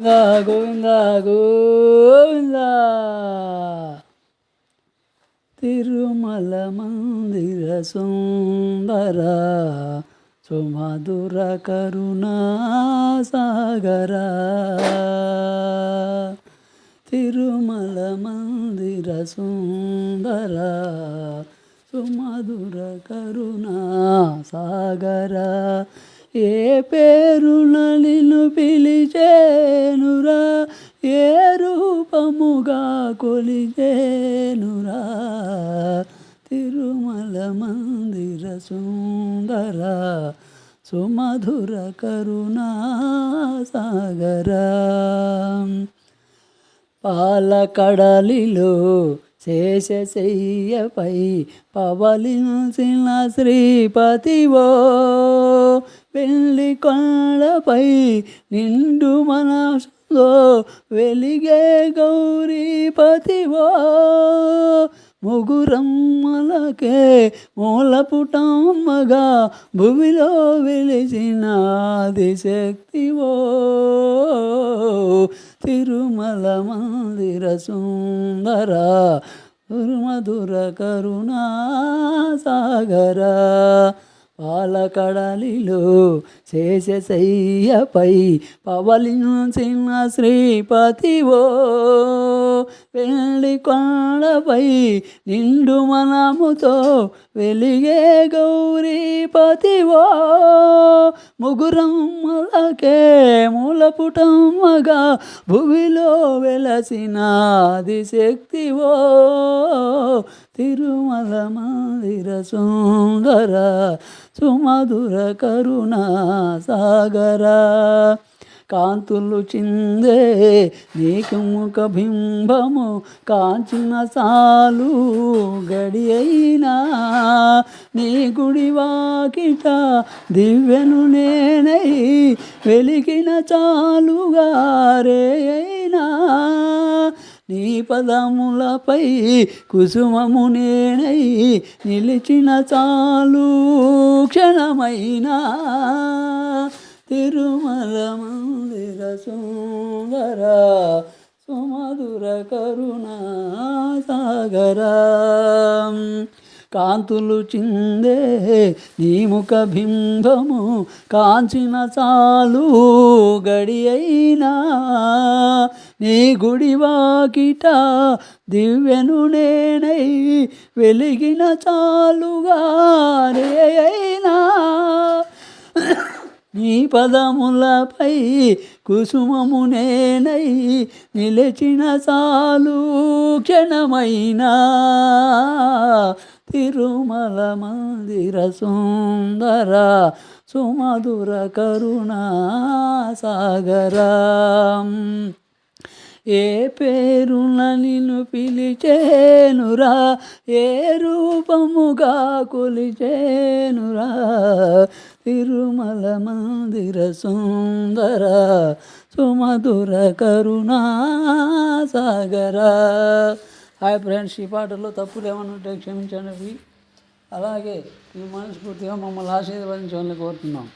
గోవింద గోవింద తిరుమల మందిర సుందర సుమధుర కరుణా సాగర తిరుమల మందిర సుందర సుమధుర కరుణా సాగర ఏ పేరున నిన్ను పిలిచేనురా ఏ రూపముగా కొలిచేనురా. తిరుమల మందిర సుందర సుమధుర కరుణా సాగర పాలకడలిలో శేషశయ్యపై పవలించిన శ్రీపతివో పెళ్ళి కొండపై నిండు మనసులో వెలిగే గౌరీపతివో. ముగురమ్మలకే మూలపుటమ్మగా భూమిలో వెలిసిన ఆదిశక్తివో. తిరుమల మందిర సుందర మధుర కరుణా సాగర పాలకడలిలో శేషశయ్యపై చిన్న శ్రీపతివో వెళ్ళి కొండపై నిండు మనముతో వెలిగే గౌరీపతివో ముగురమ్మలకే మూలపుటమ్మగా భువిలో వెలసిన ఆదిశక్తివో తిరుమల మందిర సుందర సుమధుర కరుణా సాగర కాంతులు చిందే నీకు బింబము కాంచిన సాలు గడి అయినా. నీ గుడి వాకిట దివ్యను నేనై వెలిగిన చాలుగారే అయినా. నీ పదములపై కుసుమము నేనై నిలిచిన చాలు క్షణమైనా. తిరు సుందర సుమధుర కరుణా సాగర. కాంతులు చిందే నీ ముఖ బింబము కాంచిన చాలు గడి అయినా. నీ గుడి వాకిట దివ్యను నేనై వెలిగిన చాలుగా రే అయినా. నీ పదములపై కుసుమము నేనై నిలిచిన చాలు క్షణమైనా. తిరుమల మందిర సుందర సుమధుర కరుణా సాగర ఏ పేరున నిన్ను పిలిచేనురా ఏ రూపముగా కొలిచేనురా తిరుమల మందిర సుందర సుమధుర కరుణా సాగర. హాయ్ ఫ్రెండ్స్ ఈ పాటలో తప్పులు ఏమన్నా ఉంటే క్షమించండి. అలాగే ఈ మనస్ఫూర్తిగా మమ్మల్ని ఆశీర్వదించాలని కోరుతున్నాం.